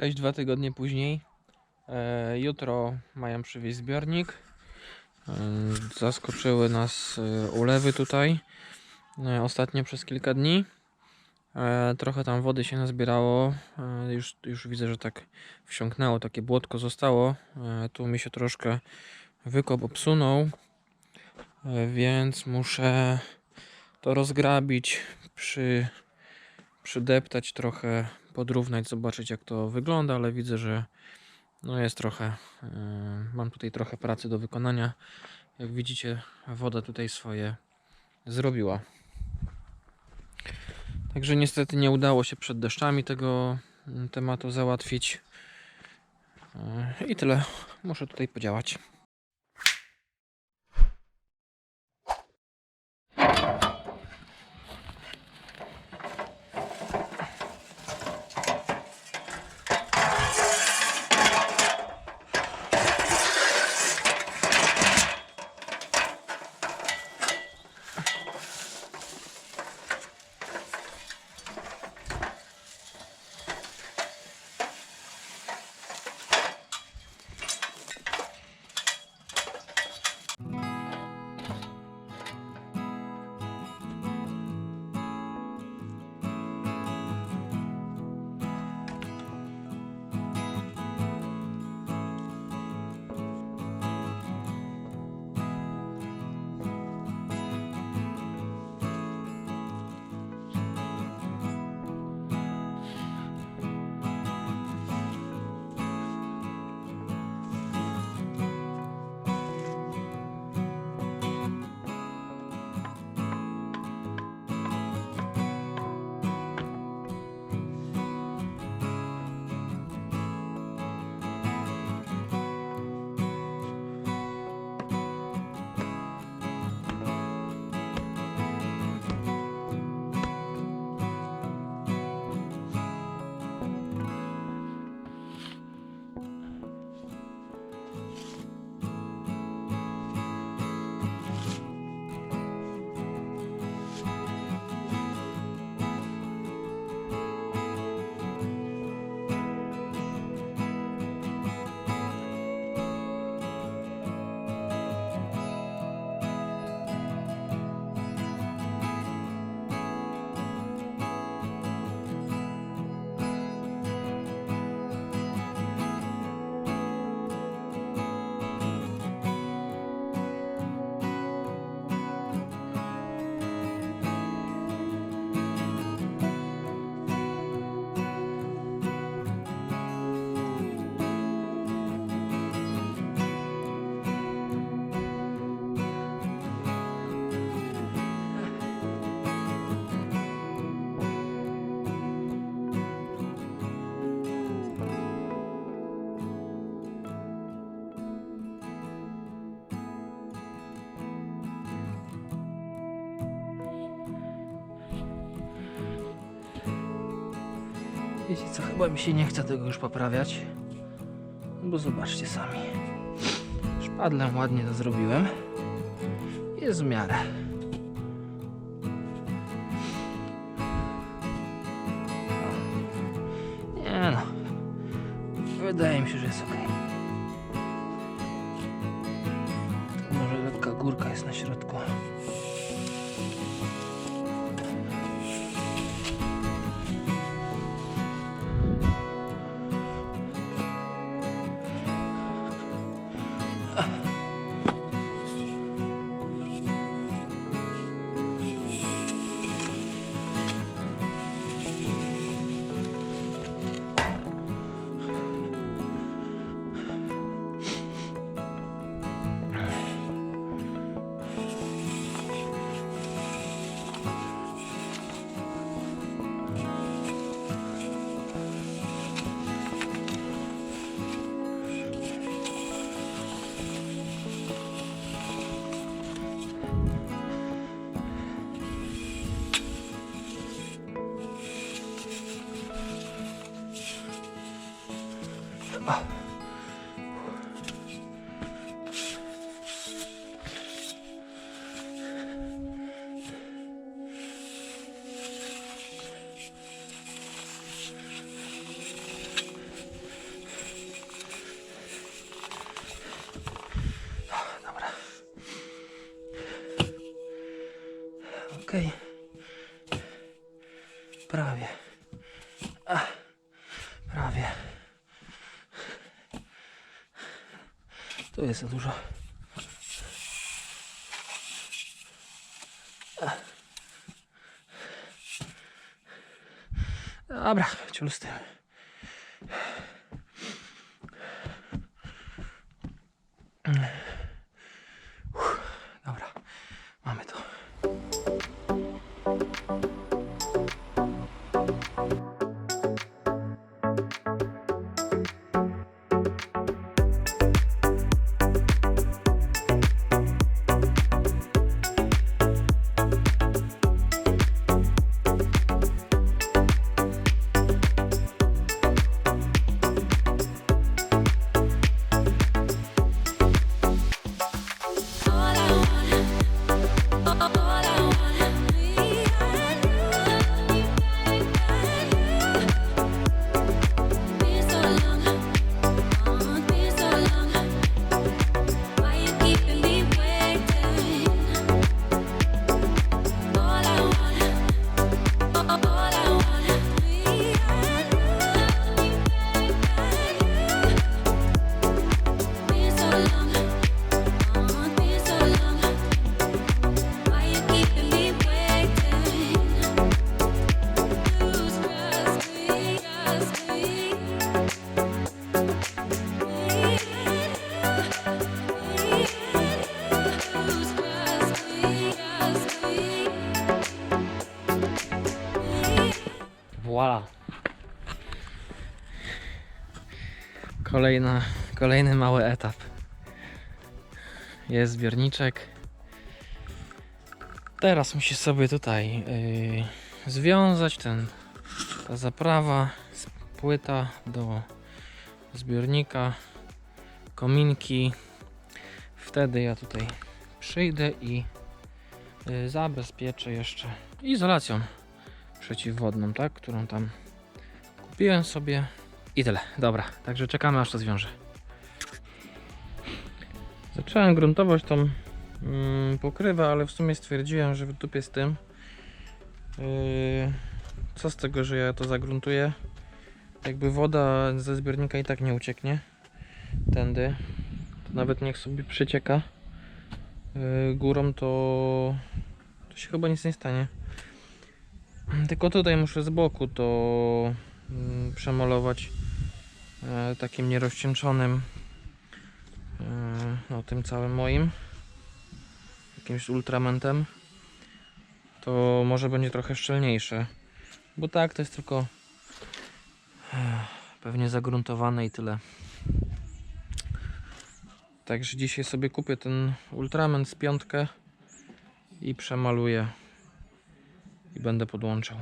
Cześć, dwa tygodnie później. E, jutro mają przywieźć zbiornik. E, zaskoczyły nas e, ulewy tutaj. Ostatnio przez kilka dni. Trochę tam wody się nazbierało. Już, już widzę, że tak wsiąknęło, takie błotko zostało. Tu mi się troszkę wykop obsunął. Więc muszę to rozgrabić, przy, przydeptać trochę, podrównać, zobaczyć jak to wygląda, ale widzę, że no jest trochę, yy, mam tutaj trochę pracy do wykonania. Jak widzicie, woda tutaj swoje zrobiła. Także niestety nie udało się przed deszczami tego mm, tematu załatwić. Yy, I tyle. Muszę tutaj podziałać. Wiecie co, chyba mi się nie chce tego już poprawiać. Bo zobaczcie sami. Szpadlem ładnie to zrobiłem. Jest w miarę. 了。啊。Tu jest za dużo. Dobra, ciul z tym. Kolejna, kolejny mały etap. Jest zbiorniczek. Teraz musi sobie tutaj yy, związać ten, ta zaprawa, płyta do zbiornika, kominki. Wtedy ja tutaj przyjdę i yy, zabezpieczę jeszcze izolacją przeciwwodną, tak? Którą tam kupiłem sobie i tyle. Dobra, także czekamy aż to zwiąże. Zacząłem gruntować tą mm, pokrywę, ale w sumie stwierdziłem, że w dupie z tym. Yy, co z tego, że ja to zagruntuję? Jakby woda ze zbiornika i tak nie ucieknie tędy. To nawet niech sobie przecieka yy, górą, to, to się chyba nic nie stanie. Tylko tutaj muszę z boku to przemalować e, takim nierozcieńczonym e, no tym całym moim jakimś ultramentem to może będzie trochę szczelniejsze bo tak to jest tylko e, pewnie zagruntowane i tyle także dzisiaj sobie kupię ten ultrament z piątkę i przemaluję i będę podłączał.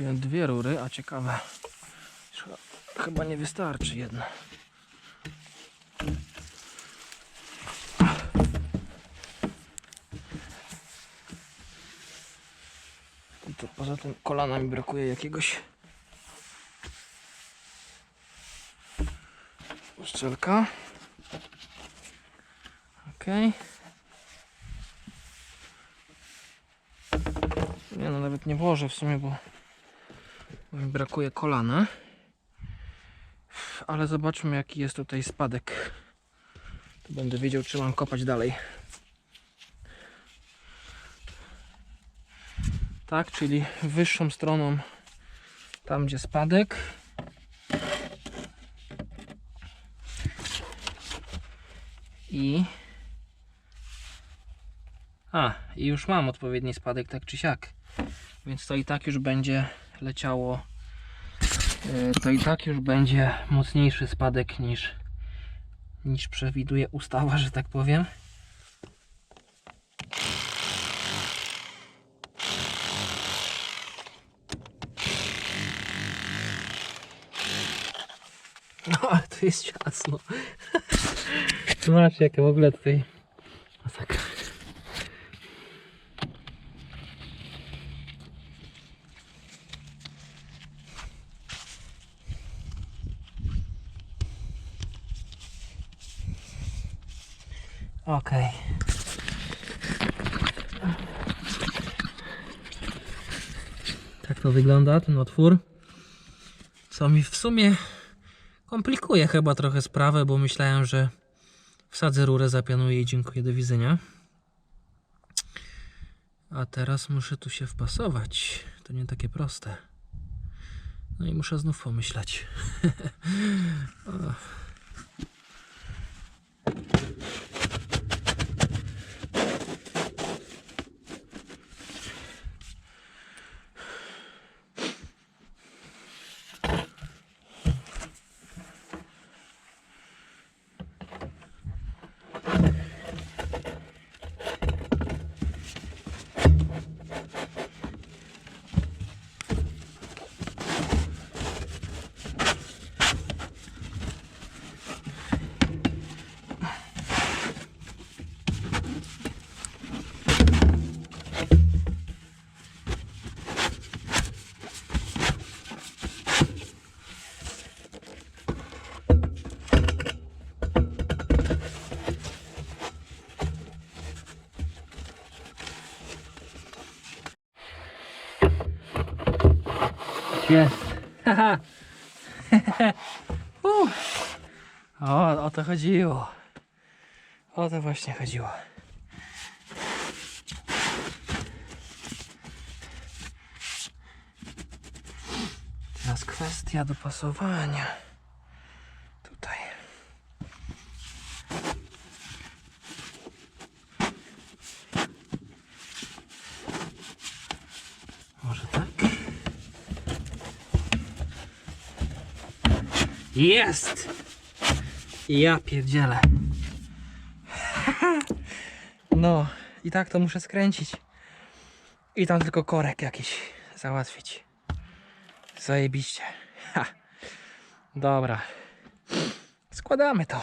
Kupiłem dwie rury, a ciekawe. Chyba, nie wystarczy jedna. I to poza tym kolana mi brakuje jakiegoś uszczelka. Okej. Nie no, nawet nie włożę w sumie, bo mi brakuje kolana. ale zobaczmy jaki jest tutaj spadek. To będę wiedział czy mam kopać dalej. Tak, czyli wyższą stroną tam gdzie spadek. I a, i już mam odpowiedni spadek, tak czy siak. Więc to i tak już będzie leciało. yy, To i tak już będzie mocniejszy spadek niż, niż przewiduje ustawa, że tak powiem. No, ale to jest ciasno. Zobaczcie, jakie w ogóle tutaj masakra. Okej. Tak to wygląda ten otwór. Co mi w sumie komplikuje chyba trochę sprawę, bo myślałem, że wsadzę rurę, zapianuję i dziękuję, do widzenia. A teraz muszę tu się wpasować. To nie takie proste. No i muszę znów pomyśleć. Jest. O, o to chodziło. O to właśnie chodziło. Teraz kwestia dopasowania. Jest! Ja pierdzielę. No, i tak to muszę skręcić. I tam tylko korek jakiś załatwić. Zajebiście. Ha. Dobra. Składamy to.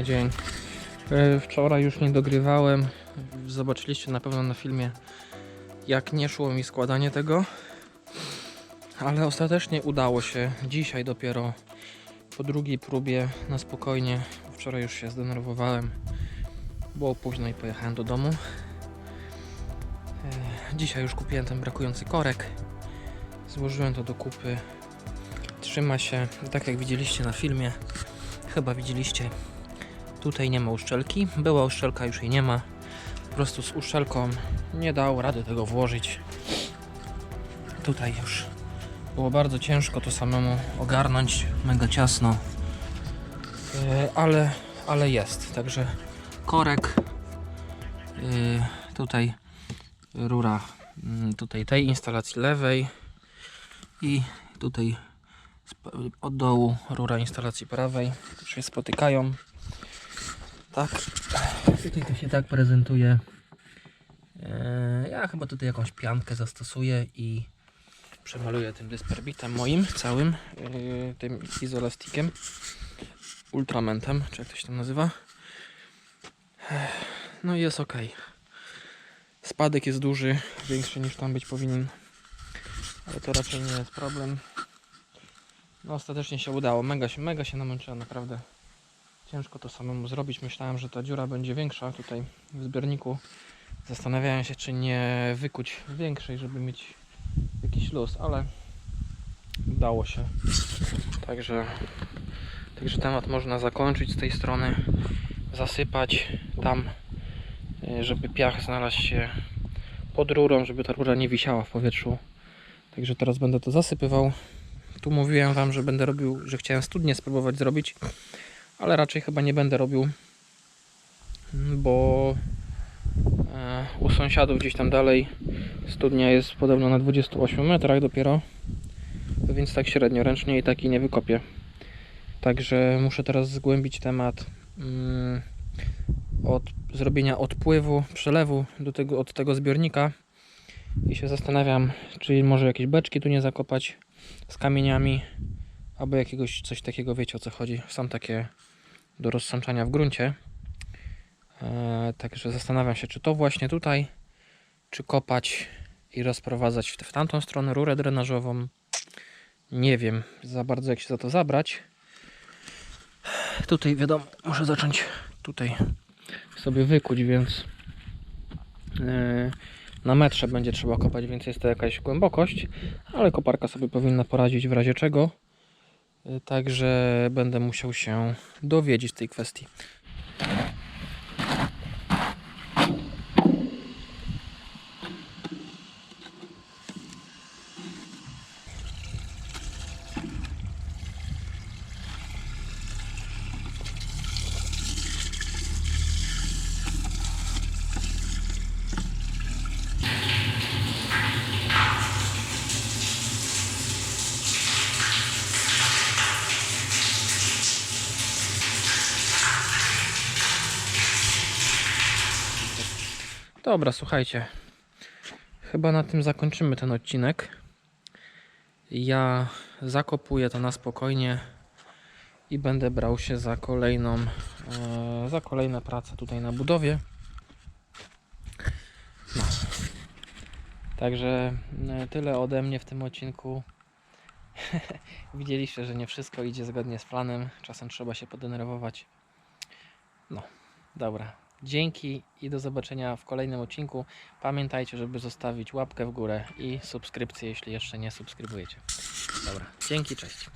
Kolejny dzień. E, Wczoraj już nie dogrywałem. Zobaczyliście na pewno na filmie, jak nie szło mi składanie tego. Ale ostatecznie udało się. Dzisiaj dopiero po drugiej próbie na spokojnie. Wczoraj już się zdenerwowałem. Było późno i pojechałem do domu. E, Dzisiaj już kupiłem ten brakujący korek. Złożyłem to do kupy. Trzyma się tak jak widzieliście na filmie. Chyba widzieliście. Tutaj nie ma uszczelki. Była uszczelka, już jej nie ma. Po prostu z uszczelką nie dał rady tego włożyć. tutaj już było bardzo ciężko to samemu ogarnąć, mega ciasno, Yy, ale, ale jest, także korek, yy, tutaj rura mm, tutaj tej instalacji lewej i tutaj od dołu rura instalacji prawej, tu się spotykają, tak, tutaj to się tak prezentuje. Eee, Ja chyba tutaj jakąś piankę zastosuję i przemaluję tym dysperbitem moim całym, yy, tym izolastikiem, ultramentem, czy jak to się tam nazywa. Ech, No i jest ok. Spadek jest duży, większy niż tam być powinien, ale to raczej nie jest problem. No ostatecznie się udało, mega się, mega się namęczyłem, naprawdę. Ciężko to samemu zrobić. Myślałem, że ta dziura będzie większa tutaj w zbiorniku. Zastanawiałem się, czy nie wykuć większej, żeby mieć jakiś luz, ale udało się. Także, także temat można zakończyć z tej strony. Zasypać tam, y, żeby piach znalazł się pod rurą, żeby ta rura nie wisiała w powietrzu. Także teraz będę to zasypywał. Tu mówiłem Wam, że będę robił, że chciałem studnię spróbować zrobić, ale raczej chyba nie będę robił, bo e, u sąsiadów gdzieś tam dalej studnia jest podobno na 28 metrach dopiero, więc tak średnio, ręcznie i tak i nie wykopię. Także muszę teraz zgłębić temat mm, od zrobienia odpływu, przelewu do tego, od tego zbiornika i się zastanawiam, czy może jakieś beczki tu nie zakopać z kamieniami, albo jakiegoś coś takiego, wiecie o co chodzi. Są takie do rozsączania w gruncie. E, także zastanawiam się, czy to właśnie tutaj, czy kopać i rozprowadzać w, tamtą stronę rurę drenażową. Nie wiem za bardzo, jak się za to zabrać. Tutaj wiadomo, muszę zacząć tutaj sobie wykuć, więc e, na metrze będzie trzeba kopać, więc jest to jakaś głębokość, ale koparka sobie powinna poradzić w razie czego. Także będę musiał się dowiedzieć tej kwestii. Dobra, słuchajcie. Chyba na tym zakończymy ten odcinek. Ja zakopuję to na spokojnie i będę brał się za kolejną, e, za kolejne prace tutaj na budowie. No. Także e, tyle ode mnie w tym odcinku. Widzieliście, że nie wszystko idzie zgodnie z planem. Czasem trzeba się podenerwować. No, dobra. Dzięki i do zobaczenia w kolejnym odcinku. Pamiętajcie, żeby zostawić łapkę w górę i subskrypcję, jeśli jeszcze nie subskrybujecie. Dobra, dzięki, cześć.